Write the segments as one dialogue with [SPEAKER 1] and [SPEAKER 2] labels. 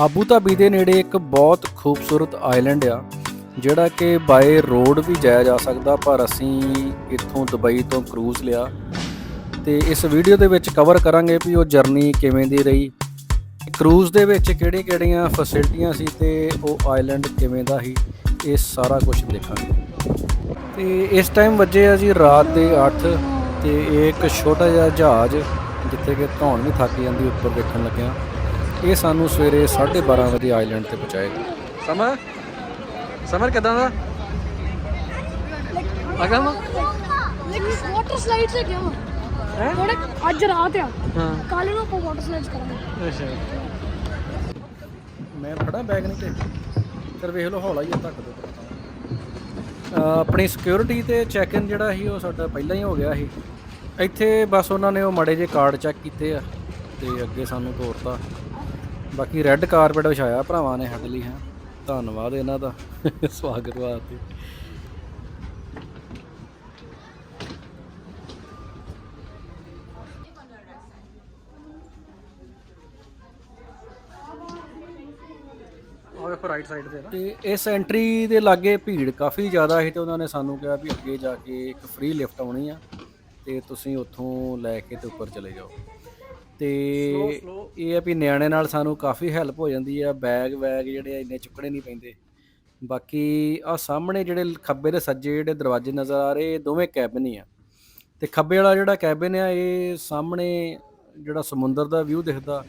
[SPEAKER 1] Abu Dhabi ਦੇ ਨੇੜੇ ਇੱਕ ਬਹੁਤ ਖੂਬਸੂਰਤ ਆਈਲੈਂਡ ਆ, ਜਿਹੜਾ ਕਿ ਬਾਏ ਰੋਡ ਵੀ ਜਾਇਆ ਜਾ ਸਕਦਾ, ਪਰ ਅਸੀਂ ਇੱਥੋਂ ਦੁਬਈ ਤੋਂ ਕਰੂਜ਼ ਲਿਆ। ਤੇ ਇਸ ਵੀਡੀਓ ਦੇ ਵਿੱਚ ਕਵਰ ਕਰਾਂਗੇ ਵੀ ਉਹ ਜਰਨੀ ਕਿਵੇਂ ਦੀ ਰਹੀ। ਕਰੂਜ਼ ਦੇ ਵਿੱਚ ਕਿਹੜੇ-ਕਿਹੜੀਆਂ ਫੈਸਿਲਿਟੀਆਂ ਸੀ ਤੇ ਉਹ ਆਈਲੈਂਡ ਕਿਵੇਂ ਦਾ ਸੀ, ਇਹ ਸਾਰਾ ਕੁਝ ਦੇਖਾਂਗੇ। ਤੇ ਇਸ ਟਾਈਮ ਵੱਜੇ ਆ ਜੀ ਰਾਤ ਦੇ 8 ਤੇ ਇਹ ਇੱਕ ਛੋਟਾ ਜਿਹਾ ਜਹਾਜ਼, ਜਿੱਥੇ ਕਿ ਧੌਣ ਵੀ ਥੱਕ ਜਾਂਦੀ, ਉੱਪਰ ਦੇਖਣ ਲੱਗਿਆ। ਇਹ ਸਾਨੂੰ ਸਵੇਰੇ 12:30 ਵਜੇ ਆਈਲੈਂਡ ਤੇ ਪਹੁੰਚਾਏਗਾ ਸਮਰ? ਸਮਰ ਕਿਦਾਂ ਦਾ? ਅਗਲ
[SPEAKER 2] ਲੇਕਿਨ ਵਾਟਰ ਸਲਾਈਡ ਤੇ
[SPEAKER 1] ਹੈ?
[SPEAKER 2] ਥੋੜੇ ਅੱਜ ਰਾਤ ਆ।
[SPEAKER 1] ਹਾਂ।
[SPEAKER 2] ਕੱਲ ਨੂੰ ਆਪਾਂ ਵਾਟਰ ਸਲਾਈਡ ਕਰਾਂਗੇ।
[SPEAKER 1] ਅੱਛਾ। ਮੈਂ ਫੜਾ ਬੈਗ ਨਹੀਂ ਤੇ। ਫਿਰ ਵੇਖ ਲਓ ਹੌਲਾ ਹੀ ਆ ਧੱਕ ਦੋ। ਆਪਣੀ ਸਿਕਿਉਰਿਟੀ ਤੇ ਚੈੱਕ ਇਨ ਜਿਹੜਾ ਸੀ ਉਹ ਸਾਡਾ ਪਹਿਲਾਂ ਹੀ ਹੋ ਗਿਆ ਸੀ। ਇੱਥੇ ਬਸ ਉਹਨਾਂ ਨੇ ਉਹ ਮੜੇ ਜੇ ਕਾਰਡ ਚੈੱਕ ਕੀਤੇ ਆ ਤੇ ਅੱਗੇ ਸਾਨੂੰ ਤੋਰਤਾ। ਬਾਕੀ ਰੈੱਡ ਕਾਰਪੇਟ ਵਿਛਾਇਆ ਭਰਾਵਾਂ ਨੇ ਸਾਡੇ ਲਈ ਹੈ। ਧੰਨਵਾਦ ਇਹਨਾਂ ਦਾ। ਸਵਾਗਤ ਵਾਸਤੇ। ਆਹ ਵੇਖੋ ਰਾਈਟ ਸਾਈਡ ਤੇ ਨਾ। ਤੇ ਇਸ ਐਂਟਰੀ ਦੇ ਲਾਗੇ ਭੀੜ ਕਾਫੀ ਜ਼ਿਆਦਾ ਸੀ ਤੇ ਉਹਨਾਂ ਨੇ ਸਾਨੂੰ ਕਿਹਾ ਵੀ ਅੱਗੇ ਜਾ ਕੇ ਇੱਕ ਫ੍ਰੀ ਲਿਫਟ ਆਉਣੀ ਆ ਤੇ ਤੁਸੀਂ ਉੱਥੋਂ ਲੈ ਕੇ ਤੇ ਉੱਪਰ ਚਲੇ ਜਾਓ। ਤੇ ਇਹ ਆ ਵੀ ਨਿਆਣੇ ਨਾਲ ਸਾਨੂੰ ਕਾਫੀ ਹੈਲਪ ਹੋ ਜਾਂਦੀ ਆ ਬੈਗ ਵੈਗ ਜਿਹੜੇ ਆ ਇੰਨੇ ਚੁੱਕਣੇ ਨਹੀਂ ਪੈਂਦੇ। ਬਾਕੀ ਆ ਸਾਹਮਣੇ ਜਿਹੜੇ ਖੱਬੇ ਤੇ ਸੱਜੇ ਜਿਹੜੇ ਦਰਵਾਜ਼ੇ ਨਜ਼ਰ ਆ ਰਹੇ ਇਹ ਦੋਵੇਂ ਕੈਬਨ ਹੀ ਆ। ਤੇ ਖੱਬੇ ਵਾਲਾ ਜਿਹੜਾ ਕੈਬਨ ਆ ਇਹ ਸਾਹਮਣੇ ਜਿਹੜਾ ਸਮੁੰਦਰ ਦਾ ਵਿਊ ਦਿਖਦਾ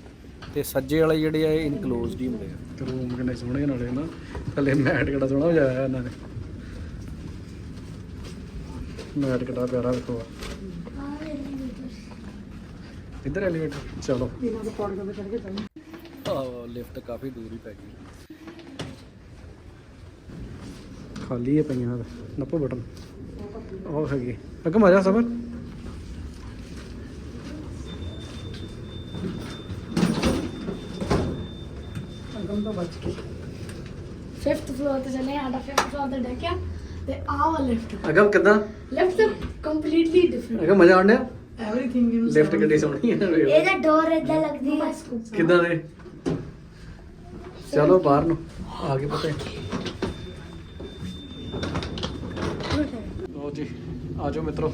[SPEAKER 1] ਤੇ ਸੱਜੇ ਵਾਲੇ ਜਿਹੜੇ ਆ ਇਹ ਇਨਕਲੋਜ਼ਡ ਹੀ ਹੁੰਦੇ ਆ। ਰੂਮ ਕਿੰਨੇ ਸੋਹਣੇ ਨਾਲੇ ਨਾ ਥੱਲੇ ਮੈਟ ਕਿਹੜਾ ਸੋਹਣਾ ਵਜਾਇਆ ਇਹਨਾਂ ਨੇ। ਮੈਟ ਕਿਹੜਾ ਪਿਆਰਾ ਵੇਖੋ। ਇੱਧਰ ਐਲੀਵੇਟਰ ਚਲੋ। ਆਹ ਲਿਫਟ ਕਾਫੀ ਦੂਰ ਪੈ ਗਈ। ਖਾਲੀ ਹੈ ਪਈਆਂ ਨੱਪੋ ਬਟਨ। ਉਹ ਹੈਗੀ ਅੱਗੇ ਮਜ਼ਾ ਸਬਰ ਅਗਮ ਤਾਂ ਬਚ ਕੇ
[SPEAKER 2] 5th ਫਲੋਰ ਤੇ ਚੱਲੇ ਆਡਾ 5th ਫਲੋਰ ਤੇ ਡੈਕਿਆ ਤੇ ਆਹ ਲਿਫਟ
[SPEAKER 1] ਅਗਮ ਕਿਦਾਂ?
[SPEAKER 2] ਲਿਫਟ ਕੰਪਲੀਟਲੀ ਡਿਫਰੈਂਟ
[SPEAKER 1] ਅਗਮ ਮਜ਼ਾ ਆਉਂਦਾ
[SPEAKER 2] ਐਵਰੀਥਿੰਗ ਇਨ
[SPEAKER 1] ਲਿਫਟ ਕਿੱਡੀ ਸੋਹਣੀ ਹੈ।
[SPEAKER 3] ਇਹਦਾ ਡੋਰ ਇਦਾਂ ਲੱਗਦੀ ਹੈ
[SPEAKER 1] ਕਿੱਦਾਂ ਦੇ? ਚਲੋ ਬਾਹਰ ਨੂੰ। ਆ ਗਏ ਪਤਾ। ਲੋ ਜੀ ਆ ਜਾਓ ਮਿੱਤਰੋ।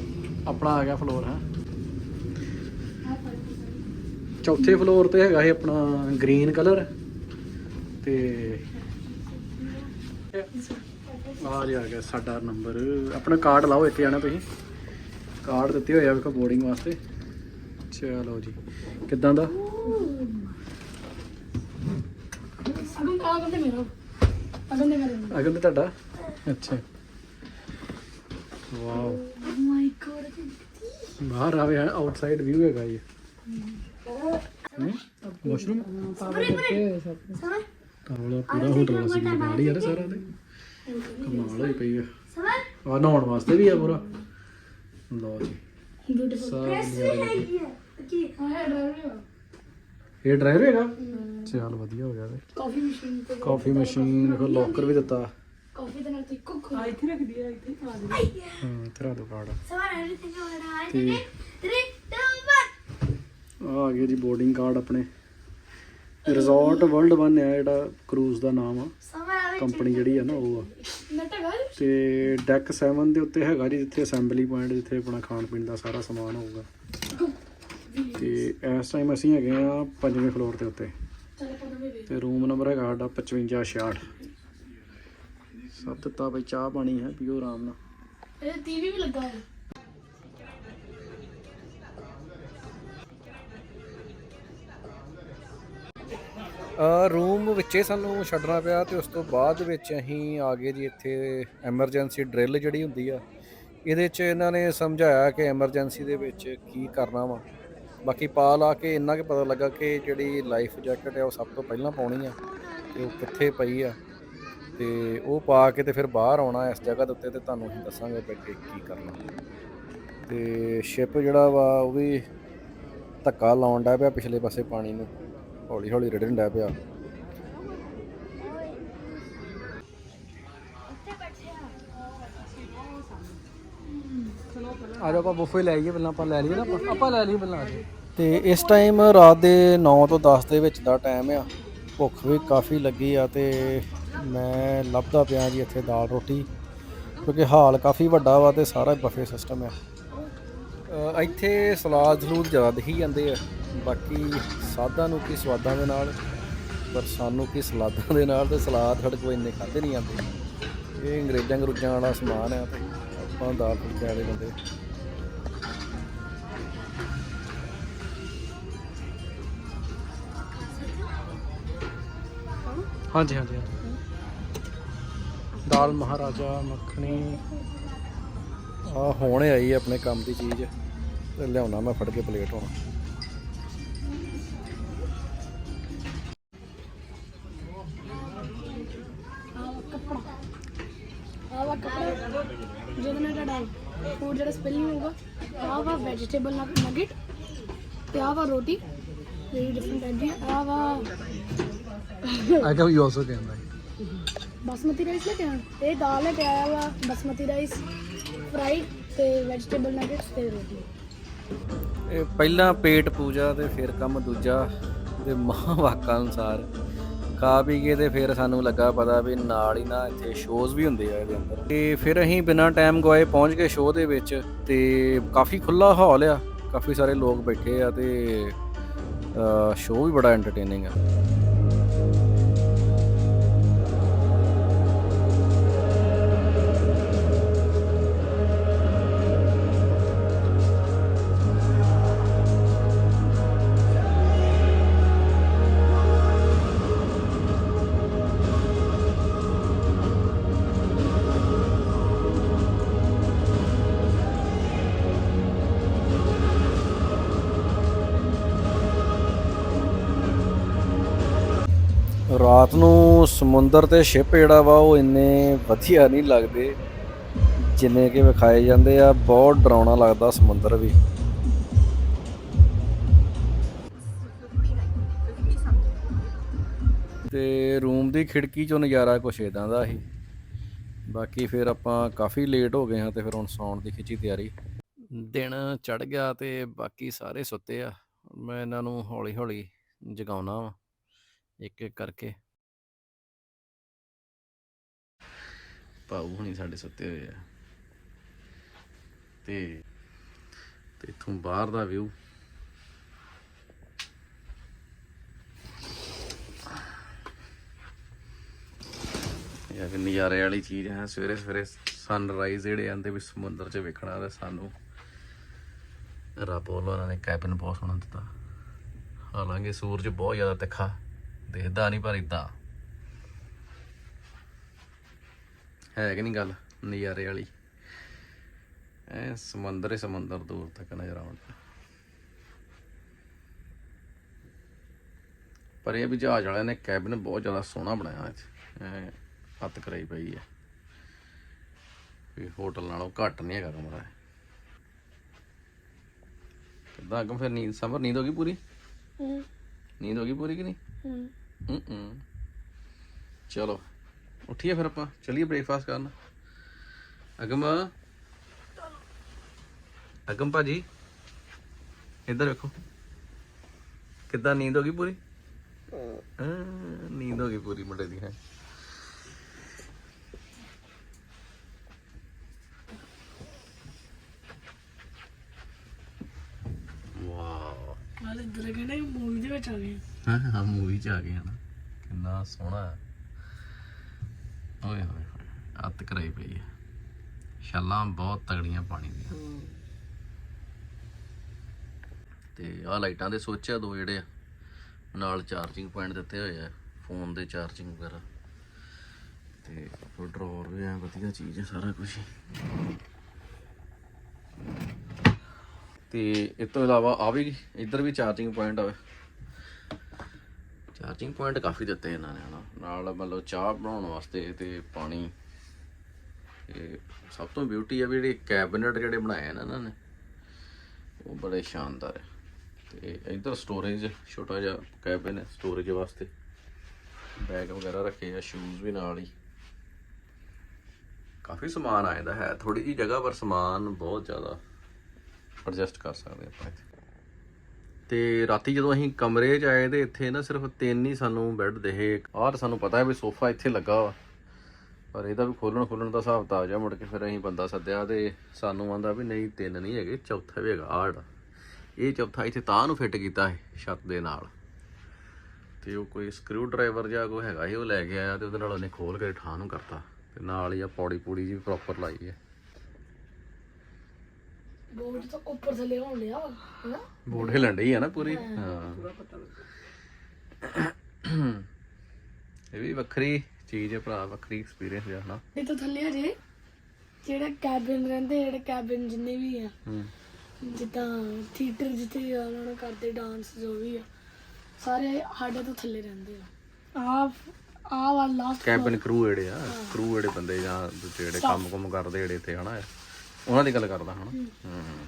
[SPEAKER 1] ਆਪਣਾ ਆ ਗਿਆ ਫਲੋਰ ਹੈ। ਚੌਥੇ ਫਲੋਰ ਤੇ ਹੈਗਾ ਇਹ ਆਪਣਾ ਗ੍ਰੀਨ ਕਲਰ ਤੇ ਆ ਜੀ ਆ ਗਿਆ ਸਾਡਾ ਨੰਬਰ ਆਪਣਾ ਕਾਰਡ ਲਾਓ ਇੱਕ ਜਾਣਾ ਤੁਸੀਂ। ਕਾਰਡ ਦਿੱਤੇ ਹੋਏ ਆ ਵੇਖੋ ਬੋਰਡਿੰਗ ਵਾਸਤੇ। ਚਲੋ ਜੀ। ਕਿੱਦਾਂ ਦਾ? ਤੇ ਤੁਹਾਡਾ? ਅੱਛਾ। ਵਾਓ।
[SPEAKER 2] ਮਾਈ ਗੋਡ
[SPEAKER 1] ਬਾਹਰ ਆਵੇ ਆਊਟਸਾਈਡ ਵਿਊ ਹੈਗਾ ਇਹ। ਵਾਸ਼ਰੂਮ ਤਾਵਲਾ ਪੂਰਾ ਹੋਟਲ ਸੀ ਗਾੜੀ ਯਾਰ ਸਾਰਾ ਤੇ ਕਮਾਲ ਹੋਈ ਪਈ ਆ। ਆ ਨਹਾਉਣ ਵਾਸਤੇ ਵੀ ਆ ਪੂਰਾ। ਲਓ ਜੀ।
[SPEAKER 2] ਬਿਊਟੀਫੁਲ
[SPEAKER 1] ਸਭ
[SPEAKER 3] ਕੀ
[SPEAKER 2] ਹਾਂ। ਹੈ ਡਰਾਈਵਰ
[SPEAKER 1] ਇਹ ਡਰਾਈਵਰ ਹੈਗਾ? ਚਲ ਵਧੀਆ ਹੋ ਗਿਆ ਤੇ
[SPEAKER 2] ਕਾਫੀ ਮਸ਼ੀਨ ਤੇ
[SPEAKER 1] ਕਾਫੀ ਮਸ਼ੀਨ ਦੇਖੋ ਲੋਕਰ ਵੀ ਦਿੱਤਾ।
[SPEAKER 2] ਕਾਫੀ ਦੇ ਨਾਲ ਤੇ ਕੁੱਕ
[SPEAKER 1] ਹਾਂ। ਤੇਰਾ ਦੋ ਕਾਰਡ
[SPEAKER 3] ਸਵਾਰ ਐਵਰੀਥਿੰਗ ਹੋਣਾ
[SPEAKER 1] ਤੇ
[SPEAKER 3] 3 2 1
[SPEAKER 1] ਆ ਗਿਆ ਜੀ ਬੋਰਡਿੰਗ ਕਾਰਡ ਆਪਣੇ। ਰਿਜ਼ੋਰਟ ਵਰਲਡ ਵਨ ਹੈ ਜਿਹੜਾ ਕਰੂਜ਼ ਦਾ ਨਾਮ ਆ।
[SPEAKER 3] ਸਵਾਰ
[SPEAKER 1] ਕੰਪਨੀ ਜਿਹੜੀ ਆ ਨਾ ਉਹ ਆ। ਤੇ ਡੈਕ 7 ਦੇ ਉੱਤੇ ਹੈਗਾ ਜੀ ਜਿੱਥੇ ਅਸੈਂਬਲੀ ਪੁਆਇੰਟ ਜਿੱਥੇ ਆਪਣਾ ਖਾਣ ਪੀਣ ਦਾ ਸਾਰਾ ਸਮਾਨ ਹੋਊਗਾ। ਤੇ ਇਸ ਟਾਈਮ ਅਸੀਂ ਹੈਗੇ ਆ ਪੰਜਵੇਂ ਫਲੋਰ ਦੇ ਉੱਤੇ। ਤੇ ਰੂਮ ਨੰਬਰ ਹੈਗਾ ਸਾਡਾ 5566 ਸਭ ਦਿੱਤਾ ਬਈ ਚਾਹ ਪਾਣੀ ਹੈ ਪੀਓ ਆਰਾਮ ਨਾਲ।
[SPEAKER 2] ਇਹ ਟੀਵੀ ਵੀ ਲੱਗਾ ਹੈ
[SPEAKER 1] ਰੂਮ ਵਿੱਚੇ ਸਾਨੂੰ ਛੱਡਣਾ ਪਿਆ ਤੇ ਉਸ ਤੋਂ ਬਾਅਦ ਵਿੱਚ ਅਸੀਂ ਆ ਗਏ ਜੀ ਇੱਥੇ ਐਮਰਜੈਂਸੀ ਡਰਿਲ ਜਿਹੜੀ ਹੁੰਦੀ ਆ, ਇਹਦੇ 'ਚ ਇਹਨਾਂ ਨੇ ਸਮਝਾਇਆ ਕਿ ਐਮਰਜੈਂਸੀ ਦੇ ਵਿੱਚ ਕੀ ਕਰਨਾ ਵਾ। ਬਾਕੀ ਪਾ ਲਾ ਕੇ ਇੰਨਾ ਕਿ ਪਤਾ ਲੱਗਾ ਕਿ ਜਿਹੜੀ ਲਾਈਫ ਜੈਕਟ ਹੈ ਉਹ ਸਭ ਤੋਂ ਪਹਿਲਾਂ ਪਾਉਣੀ ਆ ਤੇ ਉਹ ਕਿੱਥੇ ਪਈ ਆ। ਤੇ ਉਹ ਪਾ ਕੇ ਤੇ ਫਿਰ ਬਾਹਰ ਆਉਣਾ ਇਸ ਜਗ੍ਹਾ ਦੇ ਉੱਤੇ ਤੇ ਤੁਹਾਨੂੰ ਅਸੀਂ ਦੱਸਾਂਗੇ ਵੀ ਅੱਗੇ ਕੀ ਕਰਨਾ। ਤੇ ਸ਼ਿਪ ਜਿਹੜਾ ਵਾ ਉਹ ਵੀ ਧੱਕਾ ਲਾਉਣ ਡਿਆ ਪਿਆ ਪਿਛਲੇ ਪਾਸੇ ਪਾਣੀ ਨੂੰ। ਹੌਲੀ ਹੌਲੀ ਰਿੜਨ ਡਿਆ ਪਿਆ। ਆ ਜਾਓ ਆਪਾਂ ਬੁਫੇ ਲੈ ਆਈਏ ਪਹਿਲਾਂ ਆਪਾਂ ਲੈ ਲਈਏ ਨਾ ਆਪਾਂ- ਆਪਾਂ ਲੈ ਲਈਏ ਪਹਿਲਾਂ ਆ ਜਾਓ। ਤੇ ਇਸ ਟਾਈਮ ਰਾਤ ਦੇ 9 ਤੋਂ 10 ਦੇ ਵਿੱਚ ਦਾ ਟਾਈਮ ਆ। ਭੁੱਖ ਵੀ ਕਾਫੀ ਲੱਗੀ ਆ ਤੇ ਮੈਂ ਲੱਭਦਾ ਪਿਆ ਜੀ ਇੱਥੇ ਦਾਲ ਰੋਟੀ ਕਿਉਂਕਿ ਹਾਲ ਕਾਫੀ ਵੱਡਾ ਵਾ ਤੇ ਸਾਰਾ ਬਫੇ ਸਿਸਟਮ ਆ। ਅ, ਇੱਥੇ ਸਲਾਦ ਸਲੂਦ ਜ਼ਿਆਦਾ ਦਿਖੀ ਜਾਂਦੇ ਆ। ਬਾਕੀ ਸਾਦਾ ਨੂੰ ਕੀ ਸਵਾਦਾਂ ਦੇ ਨਾਲ ਪਰ ਸਾਨੂੰ ਕੀ ਸਲਾਦਾਂ ਦੇ ਨਾਲ ਤੇ ਸਲਾਦ ਸਾਡੇ ਕੋਲ ਇੰਨੇ ਖਾਦੇ ਨਹੀਂ ਜਾਂਦੇ। ਇਹ ਅੰਗਰੇਜ਼ਾਂ ਅੰਗਰੂਜ਼ਾਂ ਵਾਲਾ ਸਮਾਨ ਆ ਤੇ ਆਪਾਂ ਦਾਲ ਫੁਲਕੇ ਵਾਲੇ ਬੰਦੇ।
[SPEAKER 4] ਹਾਂਜੀ ਹਾਂਜੀ ਦਾਲ ਮਹਾਰਾਜਾ ਮੱਖਣੀ।
[SPEAKER 1] ਆ ਹੁਣ ਆਈ ਹੈ ਆਪਣੇ ਕੰਮ ਦੀ ਚੀਜ਼। ਤੇ ਲਿਆਉਣਾ ਮੈਂ ਫੜ ਕੇ ਪਲੇਟ ਹੁਣ।
[SPEAKER 2] ਆਹ ਵਾ ਕੱਪੜਾ ਜਿਹਦੇ ਨਾਲ ਤੁਹਾਡਾ ਫੂਡ ਜਿਹੜਾ ਸਪਿਲ ਨਹੀਂ ਹੋਊਗਾ ਆਹ ਵਾ ਵੈਜੀਟੇਬਲ ਨਗੇਟ ਤੇ ਆਹ ਵਾ ਰੋਟੀ ਜਿਹੜੀ ਡਿਫਰੈਂਟ ਹੈ ਜੀ ਆਹ ਵਾ
[SPEAKER 4] I can you also can
[SPEAKER 2] basmati rice ਲੈ ਕੇ ਆਉਣਾ। ਇਹ ਦਾਲ ਲੈ ਕੇ ਆਇਆ ਵਾ ਬਾਸਮਤੀ ਰਾਈਸ ਫਰਾਈਡ ਤੇ ਵੈਜੀਟੇਬਲ ਨਗੇਟਸ ਤੇ ਰੋਟੀ।
[SPEAKER 1] ਇਹ ਪਹਿਲਾਂ ਪੇਟ ਪੂਜਾ ਤੇ ਫਿਰ ਕੰਮ ਦੂਜਾ ਤੇ ਮਾਂ ਵਾਕਾਂ ਅਨੁਸਾਰ। ਖਾ ਪੀ ਕੇ ਤੇ ਫਿਰ ਸਾਨੂੰ ਲੱਗਾ ਪਤਾ ਵੀ ਨਾਲ ਹੀ ਨਾ ਇੱਥੇ ਸ਼ੋਜ਼ ਵੀ ਹੁੰਦੇ ਆ ਇਹਦੇ ਅੰਦਰ। ਤੇ ਫਿਰ ਅਸੀਂ ਬਿਨਾਂ ਟਾਈਮ ਗਵਾਏ ਪਹੁੰਚ ਗਏ ਸ਼ੋਅ ਦੇ ਵਿੱਚ ਤੇ ਕਾਫੀ ਖੁੱਲਾ ਹਾਲ ਆ, ਕਾਫੀ ਸਾਰੇ ਲੋਕ ਬੈਠੇ ਆ ਤੇ ਸ਼ੋਅ ਵੀ ਬੜਾ ਐਂਟਰਟੇਨਿੰਗ ਆ। ਰਾਤ ਨੂੰ ਸਮੁੰਦਰ ਤੇ ਸ਼ਿਪ ਜਿਹੜਾ ਵਾ ਉਹ ਇੰਨੇ ਵਧੀਆ ਨਹੀਂ ਲੱਗਦੇ ਜਿੰਨੇ ਕਿ ਵਿਖਾਏ ਜਾਂਦੇ ਆ, ਬਹੁਤ ਡਰਾਉਣਾ ਲੱਗਦਾ ਸਮੁੰਦਰ ਵੀ। ਤੇ ਰੂਮ ਦੀ ਖਿੜਕੀ ਚੋਂ ਨਜ਼ਾਰਾ ਕੁਛ ਇਦਾਂ ਦਾ ਸੀ। ਬਾਕੀ ਫਿਰ ਆਪਾਂ ਕਾਫੀ ਲੇਟ ਹੋ ਗਏ ਹਾਂ ਤੇ ਫਿਰ ਹੁਣ ਸੌਣ ਦੀ ਖਿੱਚੀ ਤਿਆਰੀ। ਦਿਨ ਚੜ ਗਿਆ ਤੇ ਬਾਕੀ ਸਾਰੇ ਸੁੱਤੇ ਆ। ਮੈਂ ਇਹਨਾਂ ਨੂੰ ਹੌਲੀ ਹੌਲੀ ਜਗਾਉਣਾ ਵਾ। ਇੱਕ ਇੱਕ ਕਰਕੇ। ਪਾਉ ਹੁਣੀ ਸਾਡੇ ਸੁੱਤੇ ਹੋਏ ਆ। ਤੇ ਤੇ ਇਥੋਂ ਬਾਹਰ ਦਾ ਵਿਊ। ਇਹ ਵੀ ਨਜ਼ਾਰੇ ਵਾਲੀ ਚੀਜ਼ ਹੈ ਸਵੇਰੇ ਸਵੇਰੇ ਸਨਰਾਈਜ਼ ਜਿਹੜੇ ਆਂਦੇ ਵੀ ਸਮੁੰਦਰ 'ਚ ਵੇਖਣਾ ਤੇ ਸਾਨੂੰ ਰੱਬ ਵੱਲੋਂ ਉਹਨਾਂ ਨੇ ਕੈਬਨ ਬਹੁਤ ਸੋਹਣਾ ਦਿੱਤਾ। ਹਾਲਾਂਕਿ ਸੂਰਜ ਬਹੁਤ ਜ਼ਿਆਦਾ ਤਿੱਖਾ। ਦਿਖਦਾ ਨਹੀਂ ਪਰ ਇਦਾਂ ਹੈ ਕਿ ਨਹੀਂ ਗੱਲ? ਨਜ਼ਾਰੇ ਵਾਲੀ। ਐ ਸਮੁੰਦਰ ਹੀ ਸਮੁੰਦਰ ਦੂਰ ਤੱਕ ਨਜ਼ਰ ਆਉਂਦਾ ਪਰ ਇਹ ਵੀ ਜਹਾਜ਼ ਵਾਲਿਆਂ ਨੇ ਕੈਬਨ ਬਹੁਤ ਜ਼ਿਆਦਾ ਸੋਹਣਾ ਬਣਾਇਆ ਐ ਹੱਥ ਕਰਾਈ ਪਈ ਹੈ ਵੀ ਹੋਟਲ ਨਾਲੋਂ ਘੱਟ ਨਹੀਂ ਹੈਗਾ ਕਮਰਾ। ਕਿੱਦਾਂ ਅਗਮ ਫਿਰ ਨੀਂਦ ਸਮਰ ਨੀਂਦ ਹੋ ਗਈ ਪੂਰੀ?
[SPEAKER 2] ਹੂੰ।
[SPEAKER 1] ਨੀਂਦ ਹੋ ਗਈ ਪੂਰੀ ਕਿ ਨਹੀਂ?
[SPEAKER 2] ਹੂੰ।
[SPEAKER 1] ਹੂੰ ਚਲੋ ਉੱਠੀਏ ਫਿਰ ਆਪਾਂ ਚਲੀਏ ਬ੍ਰੇਕਫਾਸਟ ਕਰਨ। ਅਗਮ। ਅਗਮ ਭਾਜੀ ਇੱਧਰ ਵੇਖੋ। ਕਿੱਦਾਂ ਨੀਂਦ ਹੋ ਗਈ ਪੂਰੀ? ਹਾਂ, ਨੀਂਦ ਹੋ ਗਈ ਪੂਰੀ ਮੁੰਡੇ ਦੀ ਹੈ। ਵਾਓ
[SPEAKER 2] ਨਾਲੇ ਇਧਰ ਮੂਵੀ ਦੇ ਵਿੱਚ ਆ ਗਏ।
[SPEAKER 1] ਹਾਂ ਹਾਂ ਮੂਵੀ ਚ ਆ ਗਏ ਹਨ। ਕਿੰਨਾ ਸੋਹਣਾ ਹੈ। ਓਏ ਹੋਏ ਹੋਏ ਅੱਤ ਕਰਾਈ ਪਈ ਹੈ। ਛੱਲਾਂ ਬਹੁਤ ਤਗੜੀਆਂ ਪਾਣੀ ਦੀਆਂ। ਤੇ ਆਹ ਲਾਈਟਾਂ ਦੇ ਸੁੱਚ ਆ ਦੋ ਜਿਹੜੇ ਆ। ਨਾਲ ਚਾਰਜਿੰਗ ਪੁਆਇੰਟ ਦਿੱਤੇ ਹੋਏ ਆ ਫੋਨ ਦੇ ਚਾਰਜਿੰਗ ਵਗੈਰਾ। ਤੇ ਉਹ ਡਰਾਅਰ ਵੀ ਆ ਵਧੀਆ ਚੀਜ਼ ਹੈ ਸਾਰਾ ਕੁਝ ਤੇ ਇਸ ਤੋਂ ਇਲਾਵਾ ਆ ਵੀ ਇੱਧਰ ਵੀ ਚਾਰਜਿੰਗ ਪੁਆਇੰਟ ਆਵੇ ਚਾਰਜਿੰਗ ਪੁਆਇੰਟ ਕਾਫੀ ਦਿੱਤੇ ਇਹਨਾਂ ਨੇ, ਹਨਾ। ਨਾਲ ਮਤਲਬ ਚਾਹ ਬਣਾਉਣ ਵਾਸਤੇ ਤੇ ਪਾਣੀ। ਤੇ ਸਭ ਤੋਂ ਬਿਊਟੀ ਆ ਵੀ ਜਿਹੜੇ ਕੈਬਨਟ ਜਿਹੜੇ ਬਣਾਏ ਆ ਨਾ ਇਹਨਾਂ ਨੇ, ਉਹ ਬੜੇ ਸ਼ਾਨਦਾਰ ਹੈ ਤੇ ਇੱਧਰ ਸਟੋਰੇਜ ਛੋਟਾ ਜਿਹਾ ਕੈਬਨ ਹੈ ਸਟੋਰੇਜ ਵਾਸਤੇ। ਬੈਗ ਵਗੈਰਾ ਰੱਖੇ ਆ ਸ਼ੂਜ਼ ਵੀ ਨਾਲ ਹੀ। ਕਾਫੀ ਸਮਾਨ ਆ ਜਾਂਦਾ ਹੈ ਥੋੜੀ ਜੀ ਜਗ੍ਹਾ, ਪਰ ਸਮਾਨ ਬਹੁਤ ਜ਼ਿਆਦਾ ਐਡਜਸਟ ਕਰ ਸਕਦੇ ਆਪਾਂ ਇੱਥੇ। ਤੇ ਰਾਤੀ ਜਦੋਂ ਅਸੀਂ ਕਮਰੇ 'ਚ ਆਏ ਤੇ ਇੱਥੇ ਨਾ ਸਿਰਫ ਤਿੰਨ ਹੀ ਸਾਨੂੰ ਬੈੱਡ ਦੇਹੇ ਆਹ ਸਾਨੂੰ ਪਤਾ ਹੈ ਵੀ ਸੋਫਾ ਇੱਥੇ ਲੱਗਾ ਵਾ। ਪਰ ਇਹਦਾ ਵੀ ਖੋਲਣ ਖੋਲਣ ਦਾ ਹਿਸਾਬ ਤਾਂ ਆ ਜਾ ਮੁੜ ਕੇ ਫਿਰ ਅਸੀਂ ਬੰਦਾ ਸੱਦਿਆ ਤੇ ਸਾਨੂੰ ਆਂਦਾ ਵੀ ਨਹੀਂ, ਤਿੰਨ ਨਹੀਂ ਹੈਗੇ, ਚੌਥਾ ਵੀ ਹੈਗਾ, ਆਹ ਇਹ ਚੌਥਾ ਇੱਥੇ ਤਾਂ ਨੂੰ ਫਿੱਟ ਕੀਤਾ ਹੈ ਛੱਤ ਦੇ ਨਾਲ। ਤੇ ਉਹ ਕੋਈ ਸਕਰੂ ਡਰਾਈਵਰ ਜਾਂ ਕੋਈ ਹੈਗਾ ਸੀ, ਉਹ ਲੈ ਕੇ ਆਇਆ ਤੇ ਉਹਦੇ ਨਾਲ ਉਹਨੇ ਖੋਲ ਕੇ ਠਾਹ ਨੂੰ ਕਰਤਾ। ਤੇ ਨਾਲ ਹੀ ਆ ਪੌੜੀ ਪੂੜੀ ਜੀ ਪ੍ਰੋਪਰ ਲਾਈ ਹੈ।
[SPEAKER 2] ਬੋਰਡ ਤੋਂ ਉੱਪਰ ਥੱਲੇ ਹੋਣ ਲਿਆ ਹੈਨਾ?
[SPEAKER 1] ਬੋਰਡ ਹਿਲਣ ਡਈ ਆ ਨਾ ਪੂਰੀ? ਹਾਂ। ਇਹ ਵੀ ਵੱਖਰੀ ਚੀਜ਼ ਹੈ ਭਰਾ ਵੱਖਰੀ ਐਕਸਪੀਰੀਅੰਸ ਹੈ ਨਾ
[SPEAKER 2] ਇਹ ਤੋਂ ਥੱਲੇ ਜੇ ਜਿਹੜੇ ਕੈਬਿਨ ਰਹਿੰਦੇ ਜਿਹੜੇ ਕੈਬਿਨ ਜਿੰਨੇ ਵੀ ਆ
[SPEAKER 1] ਹੂੰ।
[SPEAKER 2] ਜਿੱਦਾਂ ਥੀਏਟਰ ਜਿੱਥੇ ਉਹਨਾਂ ਨੂੰ ਕਰਦੇ ਡਾਂਸ ਜੋ ਵੀ ਆ ਸਾਰੇ ਸਾਡੇ ਤੋਂ ਥੱਲੇ ਰਹਿੰਦੇ ਆ। ਆ ਆ ਵਾ ਲਾਸਟ
[SPEAKER 1] ਕੈਬਨ ਕਰੂ ਜਿਹੜੇ ਆ ਕਰੂ ਜਿਹੜੇ ਬੰਦੇ ਜਾਂ ਦੂਜੇ ਜਿਹੜੇ ਕੰਮ ਕੁਮ ਕਰਦੇ ਜਿਹੜੇ ਇੱਥੇ ਹਨਾ? ਉਹਨਾਂ ਦੀ ਗੱਲ ਕਰਦਾ ਹਨਾ ਹੂੰ।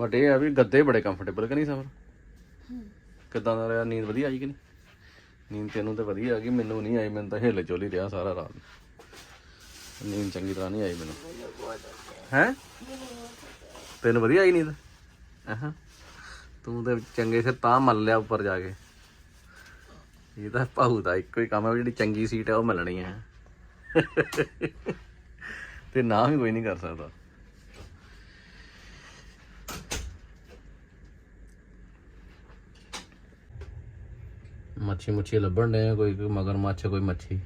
[SPEAKER 1] ਬਟ ਇਹ ਆ ਵੀ ਗੱਦੇ ਬੜੇ ਕੰਫਰਟੇਬਲ ਕਿ ਨਹੀਂ ਸਫਰ? ਕਿੱਦਾਂ ਦਾ ਰਿਹਾ? ਨੀਂਦ ਵਧੀਆ ਆਈ ਕਿ ਨਹੀਂ? ਨੀਂਦ ਤੈਨੂੰ ਤਾਂ ਵਧੀਆ ਆ ਗਈ, ਮੈਨੂੰ ਨਹੀਂ ਆਈ, ਮੈਨੂੰ ਤਾਂ ਹਿੱਲ ਚੋਲੀ ਰਿਹਾ ਸਾਰਾ ਰਾਤ। ਨੀਂਦ ਚੰਗੀ ਤਰ੍ਹਾਂ ਨਹੀਂ ਆਈ ਮੈਨੂੰ। ਹੈ? ਤੈਨੂੰ ਵਧੀਆ ਆਈ ਨੀਂਦ? ਹਾਂ ਤੂੰ ਤੇ ਚੰਗੇ ਸਿਰ ਤਾਂ ਮੱਲ ਲਿਆ ਉੱਪਰ ਜਾ ਕੇ। ਇਹ ਤਾਂ ਭਾਊ ਦਾ ਇੱਕੋ ਹੀ ਕੰਮ ਹੈ ਵੀ ਜਿਹੜੀ ਚੰਗੀ ਸੀਟ ਹੈ ਉਹ ਮਿਲਣੀ ਹੈ ਤੇ ਨਾ ਵੀ ਕੋਈ ਨਹੀਂ ਕਰ ਸਕਦਾ। ਮੱਛੀ ਮੁੱਛੀ ਲੱਭਣ ਦੇ ਕੋਈ ਕੋਈ ਮਗਰ ਮੱਛ, ਕੋਈ ਮੱਛੀ।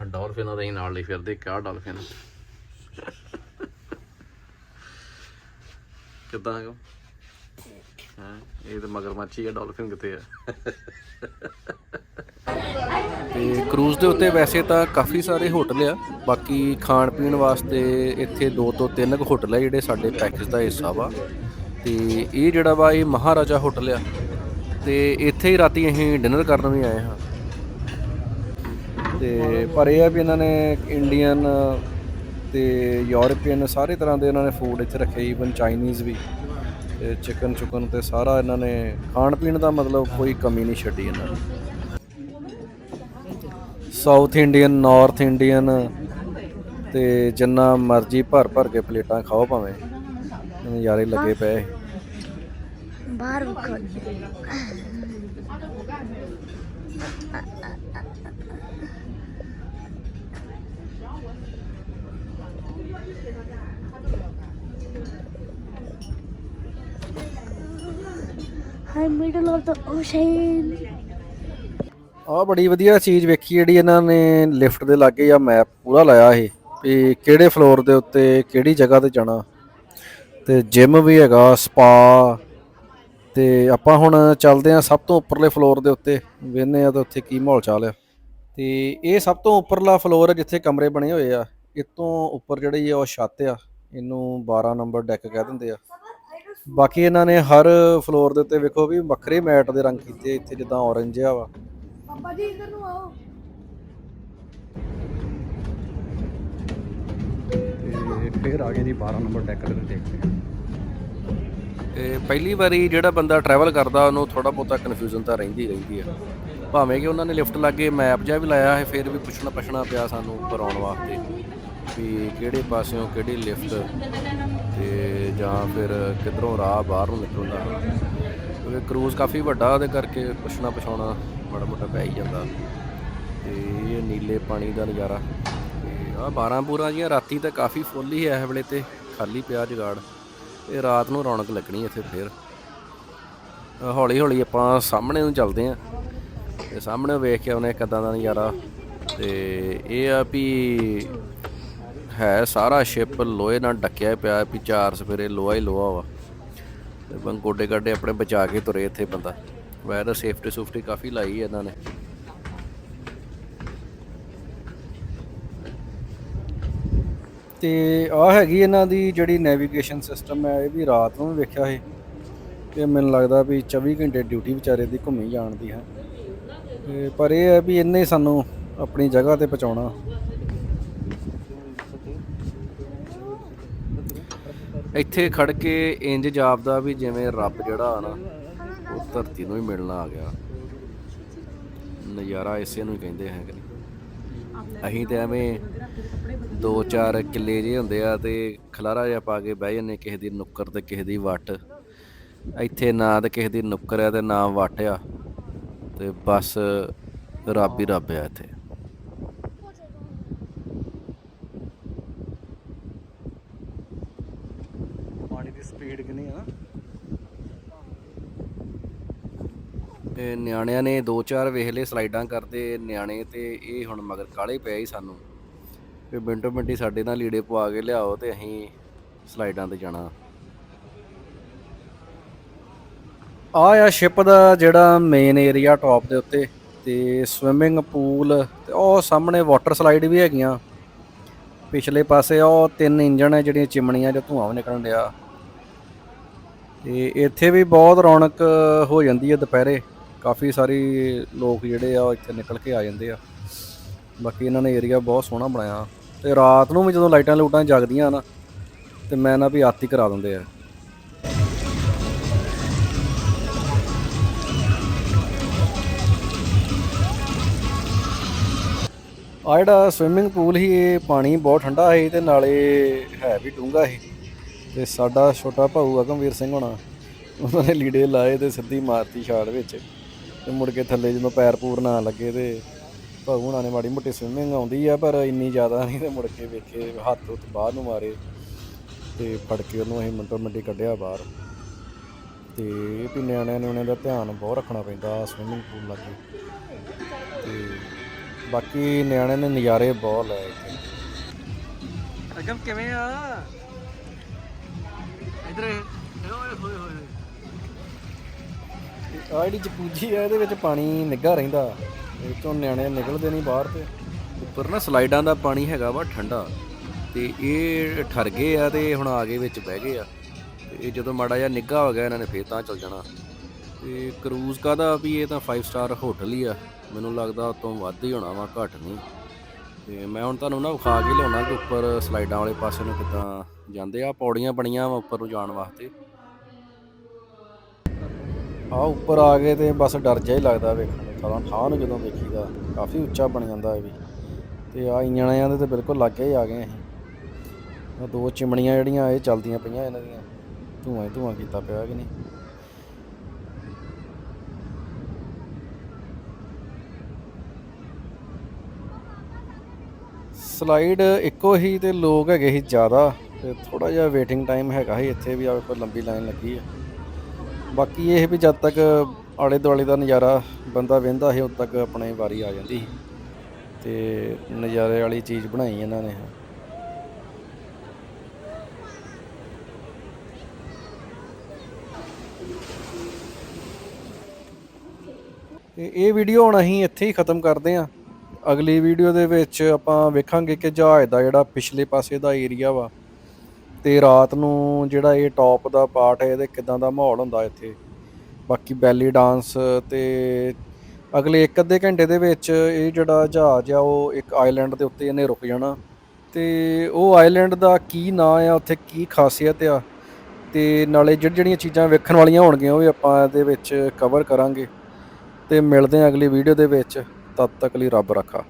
[SPEAKER 1] ਆ ਡਾਲਫਿਨਾਂ ਦੇ ਨਾਲ ਲਈ ਫਿਰਦੇ ਕਿਆ ਡਾਲਫਿਨ। ਕਿੱਦਾਂ ਹੈਗਾ? ਹਾਂ? ਇਹ ਤਾਂ ਮਗਰ ਮੱਛੀ ਹੈ ਡਾਲਫਿਨ ਕਿੱਥੇ ਆ? ਤੇ ਕਰੂਜ਼ ਦੇ ਉੱਤੇ ਵੈਸੇ ਤਾਂ ਕਾਫੀ ਸਾਰੇ ਹੋਟਲ ਆ, ਬਾਕੀ ਖਾਣ ਪੀਣ ਵਾਸਤੇ ਇੱਥੇ ਦੋ ਤੋਂ ਤਿੰਨ ਕੁ ਹੋਟਲ ਆ ਜਿਹੜੇ ਸਾਡੇ ਪੈਕੇਜ ਦਾ ਹਿੱਸਾ ਵਾ। ਤੇ ਇਹ ਜਿਹੜਾ ਵਾ, ਇਹ ਮਹਾਰਾਜਾ ਹੋਟਲ ਆ। ਤੇ ਇੱਥੇ ਹੀ ਰਾਤੀ ਅਸੀਂ ਡਿਨਰ ਕਰਨ ਵੀ ਆਏ ਹਾਂ। ਤੇ ਪਰ ਇਹ ਆ ਵੀ ਇਹਨਾਂ ਨੇ ਇੰਡੀਅਨ ਤੇ ਯੂਰਪੀਅਨ ਸਾਰੇ ਤਰ੍ਹਾਂ ਦੇ ਇਹਨਾਂ ਨੇ ਫੂਡ ਇੱਥੇ ਰੱਖੇ ਈਵਨ ਚਾਈਨੀਜ਼ ਵੀ। ਤੇ ਚਿਕਨ ਚੁਕਨ ਤੇ ਸਾਰਾ ਇਹਨਾਂ ਨੇ ਖਾਣ ਪੀਣ ਦਾ ਮਤਲਬ ਕੋਈ ਕਮੀ ਨਹੀਂ ਛੱਡੀ ਇਹਨਾਂ ਨੇ। ਸਾਊਥ ਇੰਡੀਅਨ, ਨਾਰਥ ਇੰਡੀਅਨ ਤੇ ਜਿੰਨਾ ਮਰਜ਼ੀ ਭਰ ਭਰ ਕੇ ਪਲੇਟਾਂ ਖਾਓ ਭਾਵੇਂ। ਨਜ਼ਾਰੇ ਲੱਗੇ ਪਏ।
[SPEAKER 3] ਬਾਹਰ ਵੇਖੋ। ਹਾਈ ਮਿਡਲ ਆਫ ਦ ਓਸ਼ਨ
[SPEAKER 1] ਆ ਬੜੀ ਵਧੀਆ ਚੀਜ਼ ਵੇਖੀ ਜਿਹੜੀ ਇਹਨਾਂ ਨੇ ਲਿਫਟ ਦੇ ਲਾਗੇ ਜਾਂ ਮੈਪ ਪੂਰਾ ਲਾਇਆ ਇਹ ਵੀ ਕਿਹੜੇ ਫਲੋਰ ਦੇ ਉੱਤੇ ਕਿਹੜੀ ਜਗ੍ਹਾ ਤੇ ਜਾਣਾ। ਤੇ ਜਿਮ ਵੀ ਹੈਗਾ ਸਪਾ ਤੇ ਆਪਾਂ ਹੁਣ ਚੱਲਦੇ ਆ ਸਭ ਤੋਂ ਉੱਪਰਲੇ ਫਲੋਰ ਦੇ ਉੱਤੇ ਵੇਖਨੇ ਆ ਤਾਂ ਉੱਥੇ ਕੀ ਮਾਹੌਲ ਚਾਲ ਆ। ਤੇ ਇਹ ਸਭ ਤੋਂ ਉੱਪਰਲਾ ਫਲੋਰ ਜਿੱਥੇ ਕਮਰੇ ਬਣੇ ਹੋਏ ਆ ਇਹ ਤੋਂ ਉੱਪਰ ਜਿਹੜੀ ਆ ਉਹ ਛੱਤ ਆ, ਇਹਨੂੰ 12 ਨੰਬਰ ਡੈਕ ਕਹਿ ਦਿੰਦੇ ਆ। ਬਾਕੀ ਇਹਨਾਂ ਨੇ ਹਰ ਫਲੋਰ ਦੇ ਉੱਤੇ ਵੇਖੋ ਵੀ ਵੱਖਰੇ ਮੈਟ ਦੇ ਰੰਗ ਕੀਤੇ ਇੱਥੇ ਜਿੱਦਾਂ ਔਰੰਜ ਆ ਵਾ।
[SPEAKER 2] ਪਾਪਾ ਜੀ ਇੱਧਰ ਨੂੰ ਆਓ।
[SPEAKER 4] ਤੇ ਫਿਰ ਆ ਗਏ ਜੀ 12 ਨੰਬਰ ਡੈਕ ਤੇ ਦੇਖਦੇ ਹਾਂ।
[SPEAKER 1] ਤੇ ਪਹਿਲੀ ਵਾਰੀ ਜਿਹੜਾ ਬੰਦਾ ਟਰੈਵਲ ਕਰਦਾ ਉਹਨੂੰ ਥੋੜਾ ਬਹੁਤਾ ਕਨਫਿਊਜ਼ਨ ਤਾਂ ਰਹਿੰਦੀ ਰਹਿੰਦੀ ਆ। ਭਾਵੇਂ ਕਿ ਉਹਨਾਂ ਨੇ ਲਿਫਟ ਲਾਗੇ ਮੈਪ ਜਿਹਾ ਵੀ ਲਾਇਆ ਹੈ ਫਿਰ ਵੀ ਪੁੱਛਣਾ ਪਛਣਾ ਪਿਆ ਸਾਨੂੰ ਉੱਪਰ ਆਉਣ ਵਾਸਤੇ ਵੀ ਕਿਹੜੇ ਪਾਸਿਓਂ ਕਿਹੜੀ ਲਿਫਟ ਤੇ ਜਾਂ ਫਿਰ ਕਿੱਧਰੋਂ ਰਾਹ ਬਾਹਰ ਨੂੰ ਨਿਕਲਦਾ। ਕਿਉਂਕਿ ਕਰੂਜ਼ ਕਾਫੀ ਵੱਡਾ ਉਹਦੇ ਕਰਕੇ ਪੁੱਛਣਾ ਪਛਾਉਣਾ ਮਾੜਾ ਮੋਟਾ ਪੈ ਹੀ ਜਾਂਦਾ। ਤੇ ਇਹ ਨੀਲੇ ਪਾਣੀ ਦਾ ਨਜ਼ਾਰਾ। ਤੇ ਆ 12 ਪੂਰਾ ਜੀਆਂ ਰਾਤੀ ਤਾਂ ਕਾਫੀ ਫੁੱਲ ਹੀ ਐ ਵੇਲੇ ਤੇ। ਖਾਲੀ ਪਿਆ ਜਗਾੜ। ਇਹ ਰਾਤ ਨੂੰ ਰੌਣਕ ਲੱਗਣੀ ਇੱਥੇ ਫੇਰ। ਹੌਲੀ ਹੌਲੀ ਆਪਾਂ ਸਾਹਮਣੇ ਨੂੰ ਚੱਲਦੇ ਆਂ। ਤੇ ਸਾਹਮਣੇ ਵੇਖ ਕੇ ਆਉਨੇ ਕਿੱਦਾਂ ਦਾ ਨਜ਼ਾਰਾ। ਤੇ ਇਹ ਆ ਵੀ ਹੈ ਸਾਰਾ ਸ਼ਿਪ ਲੋਹੇ ਨਾਲ ਢੱਕਿਆ ਪਿਆ ਵੀ ਚਾਰ ਸਫੇਰੇ ਲੋਹਾ ਹੀ ਲੋਹਾ ਵਾ। ਤੇ ਬੰਗ ਗੋਡੇ ਗਾਡੇ ਆਪਣੇ ਬਚਾ ਕੇ ਤੁਰੇ ਇੱਥੇ ਬੰਦਾ। ਵੈਸੇ ਸੇਫਟੀ ਸੁਫਟੀ ਕਾਫੀ ਲਾਈ ਇਹਨਾਂ ਨੇ। ਤੇ ਆ ਹੈਗੀ ਇਹਨਾਂ ਦੀ ਜਿਹੜੀ ਨੈਵੀਗੇਸ਼ਨ ਸਿਸਟਮ ਹੈ ਇਹ ਵੀ ਰਾਤ ਨੂੰ ਵੇਖਿਆ ਸੀ। ਤੇ ਮੈਨੂੰ ਲੱਗਦਾ ਵੀ 24 ਘੰਟੇ ਡਿਊਟੀ ਵਿਚਾਰੇ ਦੀ ਘੁੰਮੀ ਜਾਣ ਦੀ ਹੈ। ਤੇ ਪਰ ਇਹ ਹੈ ਵੀ ਇਹਨੇ ਸਾਨੂੰ ਆਪਣੀ ਜਗ੍ਹਾ ਤੇ ਪਹੁੰਚਾਉਣਾ। ਇੱਥੇ ਖੜ ਕੇ ਇੰਜ ਜਾਪਦਾ ਵੀ ਜਿਵੇਂ ਰੱਬ ਜਿਹੜਾ ਆ ਨਾ। ਧਰਤੀ ਨੂੰ ਹੀ ਮਿਲਣਾ ਆ ਗਿਆ। ਨਜ਼ਾਰਾ ਇਸੇ ਨੂੰ ਹੀ ਕਹਿੰਦੇ ਹੈ ਕਿ ਅਸੀਂ ਤੇ ਐਵੇਂ ਦੋ ਚਾਰ ਕਿੱਲੇ ਜੇ ਹੁੰਦੇ ਆ ਤੇ ਖਲਾਰਾ ਜਿਹਾ ਪਾ ਕੇ ਬਹਿ ਜੰਨੇ ਕਿਸੇ ਦੀ ਨੁੱਕਰ ਤੇ ਕਿਸੇ ਦੀ ਵੱਟ। ਇੱਥੇ ਨਾ ਤੇ ਕਿਸੇ ਦੀ ਨੁੱਕਰ ਆ ਤੇ ਨਾ ਵੱਟ ਆ ਤੇ ਬਸ ਰੱਬ ਹੀ ਰੱਬ ਆ ਇੱਥੇ।
[SPEAKER 4] ਪਾਣੀ ਦੀ ਸਪੀਡ ਕਿੰਨੀ ਆ
[SPEAKER 1] ਤੇ ਨਿਆਣਿਆਂ ਨੇ ਦੋ ਚਾਰ ਵੇਖ ਸਲਾਈਡਾਂ ਕਰਦੇ ਨਿਆਣੇ ਤੇ ਇਹ ਹੁਣ ਮਗਰ ਕਾਲੇ ਪਿਆ ਹੀ ਸਾਨੂੰ। ਵੀ ਮਿੰਟੋ ਮਿੰਟੀ ਸਾਡੇ ਨਾਲ ਲੀੜੇ ਪਵਾ ਕੇ ਲਿਆਓ ਤੇ ਅਸੀਂ ਸਲਾਈਡਾਂ ਤੇ ਜਾਣਾ। ਆ ਆ ਸ਼ਿਪ ਦਾ ਜਿਹੜਾ ਮੇਨ ਏਰੀਆ ਟੌਪ ਦੇ ਉੱਤੇ ਤੇ ਸਵਿਮਿੰਗ ਪੂਲ ਤੇ ਉਹ ਸਾਹਮਣੇ ਵਾਟਰ ਸਲਾਈਡ ਵੀ ਹੈਗੀਆਂ। ਪਿਛਲੇ ਪਾਸੇ ਉਹ ਤਿੰਨ ਇੰਜਣ ਹੈ ਜਿਹੜੀਆਂ ਚਿਮਣੀਆਂ ਜਾਂ ਧੂਆਂ ਨਿਕਲਣ ਡਿਆ। ਤੇ ਇੱਥੇ ਵੀ ਬਹੁਤ ਰੌਣਕ ਹੋ ਜਾਂਦੀ ਹੈ ਦੁਪਹਿਰੇ। ਕਾਫੀ ਸਾਰੇ ਲੋਕ ਜਿਹੜੇ ਆ ਉਹ ਇੱਥੇ ਨਿਕਲ ਕੇ ਆ ਜਾਂਦੇ ਆ। ਬਾਕੀ ਇਹਨਾਂ ਨੇ ਏਰੀਆ ਬਹੁਤ ਸੋਹਣਾ ਬਣਾਇਆ। ਤੇ ਰਾਤ ਨੂੰ ਵੀ ਜਦੋਂ ਲਾਈਟਾਂ ਲੂਟਾਂ ਜਗਦੀਆਂ ਨਾ, ਤੇ ਮੈਂ ਨਾ ਵੀ ਆਤੀ ਕਰਾ ਦਿੰਦੇ ਆ। ਆ ਜਿਹੜਾ ਸਵਿਮਿੰਗ ਪੂਲ ਸੀ, ਇਹ ਪਾਣੀ ਬਹੁਤ ਠੰਡਾ ਸੀ ਤੇ ਨਾਲੇ ਹੈ ਵੀ ਡੂੰਘਾ ਸੀ। ਤੇ ਸਾਡਾ ਛੋਟਾ ਭਾਊ ਅਗਮਵੀਰ ਸਿੰਘ ਹੋਣਾ, ਉਹਨਾਂ ਨੇ ਲੀੜੇ ਲਾਏ ਤੇ ਸਿੱਧੀ ਮਾਰਤੀ ਛਾਲ ਵਿੱਚ। ਤੇ ਮੁੜ ਕੇ ਥੱਲੇ ਜਦੋਂ ਪੈਰ ਪੂਰ ਨਾ ਲੱਗੇ ਤੇ ਭਾਊ ਹੁਣਾਂ ਨੇ ਮਾੜੀ ਮੋਟੀ ਸਵਿਮਿੰਗ ਆਉਂਦੀ ਆ ਪਰ ਇੰਨੀ ਜ਼ਿਆਦਾ ਨਹੀਂ ਤੇ ਮੁੜ ਕੇ ਵੇਖੇ ਹੱਥ ਉੱਤ ਬਾਹਰ ਨੂੰ ਮਾਰੇ ਤੇ ਫੜ ਕੇ ਉਹਨੂੰ ਅਸੀਂ ਮਿੰਟੋ ਮਿੰਟੀ ਕੱਢਿਆ ਬਾਹਰ। ਤੇ ਇਹ ਵੀ ਨਿਆਣਿਆਂ ਨੇ ਉਹਨਾਂ ਦਾ ਧਿਆਨ ਬਹੁਤ ਰੱਖਣਾ ਪੈਂਦਾ ਸਵਿਮਿੰਗ ਪੂਲ ਲੱਗੇ। ਤੇ ਬਾਕੀ ਨਿਆਣਿਆਂ ਨੇ ਨਜ਼ਾਰੇ ਬਹੁਤ ਲਏ ਇੱਥੇ।
[SPEAKER 4] ਅਗਮ ਕਿਵੇਂ ਆ? ਇਧਰ ਹੋਏ ਹੋਏ।
[SPEAKER 1] ਆ ਜਿਹੜੀ ਜਕੂਜੀ ਆ, ਇਹਦੇ ਵਿੱਚ ਪਾਣੀ ਨਿੱਘਾ ਰਹਿੰਦਾ। ਇਹ ਤੋਂ ਨਿਆਣੇ ਨਿਕਲਦੇ ਨਹੀਂ ਬਾਹਰ ਤੇ। ਉੱਪਰ ਨਾ ਸਲਾਈਡਾਂ ਦਾ ਪਾਣੀ ਹੈਗਾ ਵਾ ਠੰਡਾ। ਤੇ ਇਹ ਠਰ ਗਏ ਆ ਤੇ ਹੁਣ ਆ ਗਏ ਵਿੱਚ ਬਹਿ ਗਏ ਆ। ਤੇ ਇਹ ਜਦੋਂ ਮਾੜਾ ਜਿਹਾ ਨਿੱਘਾ ਹੋ ਗਿਆ, ਇਹਨਾਂ ਨੇ ਫੇਰ ਤਾਂ ਚੱਲ ਜਾਣਾ। ਤੇ ਕਰੂਜ਼ ਕਾਦਾ ਵੀ ਇਹ ਤਾਂ 5 ਸਟਾਰ ਹੋਟਲ ਹੀ ਆ। ਮੈਨੂੰ ਲੱਗਦਾ ਉਤੋਂ ਵੱਧ ਹੀ ਹੋਣਾ ਵਾ, ਘੱਟ ਨਹੀਂ। ਤੇ ਮੈਂ ਹੁਣ ਤੁਹਾਨੂੰ ਨਾ ਵਿਖਾ ਕੇ ਲਿਆਉਣਾ ਕਿ ਉੱਪਰ ਸਲਾਈਡਾਂ ਵਾਲੇ ਪਾਸੇ ਨੂੰ ਕਿੱਦਾਂ ਜਾਂਦੇ ਆ। ਪੌੜੀਆਂ ਬਣੀਆਂ ਵਾ ਉੱਪਰ ਨੂੰ ਜਾਣ ਵਾਸਤੇ। ਆ ਉੱਪਰ ਆ ਗਏ ਤੇ ਬਸ ਡਰ ਜਿਹਾ ਹੀ ਲੱਗਦਾ ਵੇਖਣ ਨੂੰ। ਥਾਂ ਥਾਂ ਨੂੰ ਜਦੋਂ ਵੇਖੀਦਾ ਕਾਫੀ ਉੱਚਾ ਬਣ ਜਾਂਦਾ ਇਹ ਵੀ। ਤੇ ਆ ਇੰਜਣਾਂ ਦੇ ਤੇ ਬਿਲਕੁਲ ਲਾਗੇ ਹੀ ਆ ਗਏ ਅਸੀਂ। ਆਹ ਦੋ ਚਿਮਣੀਆਂ ਜਿਹੜੀਆਂ, ਇਹ ਚੱਲਦੀਆਂ ਪਈਆਂ ਇਹਨਾਂ ਦੀਆਂ। ਧੂਆਂ ਹੀ ਧੂਆਂ ਕੀਤਾ ਪਿਆ ਕਿ ਨਹੀਂ। ਸਲਾਈਡ ਇੱਕੋ ਹੀ ਤੇ ਲੋਕ ਹੈਗੇ ਸੀ ਜ਼ਿਆਦਾ। ਤੇ ਥੋੜਾ ਜਿਹਾ ਵੇਟਿੰਗ ਟਾਈਮ ਹੈਗਾ ਸੀ ਇੱਥੇ ਵੀ ਆ ਕੋਈ ਲੰਬੀ ਲਾਈਨ ਲੱਗੀ ਹੈ ਬਾਕੀ ਇਹ ਵੀ ਜਦ ਤੱਕ ਆਲੇ ਦੁਆਲੇ ਦਾ ਨਜ਼ਾਰਾ ਬੰਦਾ ਵੇਂਦਾ ਸੀ, ਉਦ ਤੱਕ ਆਪਣੇ ਵਾਰੀ ਆ ਜਾਂਦੀ ਸੀ। ਤੇ ਨਜ਼ਾਰੇ ਵਾਲੀ ਚੀਜ਼ ਬਣਾਈ ਇਹਨਾਂ ਨੇ। ਤੇ ਇਹ ਵੀਡੀਓ ਹੁਣ ਅਸੀਂ ਇੱਥੇ ਹੀ ਖਤਮ ਕਰਦੇ ਹਾਂ। ਅਗਲੀ ਵੀਡੀਓ ਦੇ ਵਿੱਚ ਆਪਾਂ ਵੇਖਾਂਗੇ ਕਿ ਜਹਾਜ਼ ਦਾ ਜਿਹੜਾ ਪਿਛਲੇ ਪਾਸੇ ਦਾ ਏਰੀਆ ਵਾ ਤੇ ਰਾਤ ਨੂੰ ਜਿਹੜਾ ਇਹ ਟੌਪ ਦਾ ਪਾਰਟ ਹੈ, ਇਹਦੇ ਕਿਦਾਂ ਦਾ ਮਾਹੌਲ ਹੁੰਦਾ ਇੱਥੇ? ਬਾਕੀ ਬੈਲੀ ਡਾਂਸ ਤੇ ਅਗਲੇ ਇੱਕ ਅੱਧੇ ਘੰਟੇ ਦੇ ਵਿੱਚ ਇਹ ਜਿਹੜਾ ਜਹਾਜ਼ ਆ, ਉਹ ਇੱਕ ਆਈਲੈਂਡ ਦੇ ਉੱਤੇ ਇਹਨੇ ਰੁਕ ਜਾਣਾ। ਤੇ ਉਹ ਆਈਲੈਂਡ ਦਾ ਕੀ ਨਾਂ ਆ, ਉੱਥੇ ਕੀ ਖਾਸੀਅਤ ਆ? ਤੇ ਨਾਲੇ ਜਿਹੜੀ ਜਿਹੜੀਆਂ ਚੀਜ਼ਾਂ ਵੇਖਣ ਵਾਲੀਆਂ ਹੋਣਗੀਆਂ, ਉਹ ਵੀ ਆਪਾਂ ਇਹਦੇ ਵਿੱਚ ਕਵਰ ਕਰਾਂਗੇ। ਤੇ ਮਿਲਦੇ ਹਾਂ ਅਗਲੀ ਵੀਡੀਓ ਦੇ ਵਿੱਚ। ਤਦ ਤੱਕ ਲਈ ਰੱਬ ਰੱਖਾ।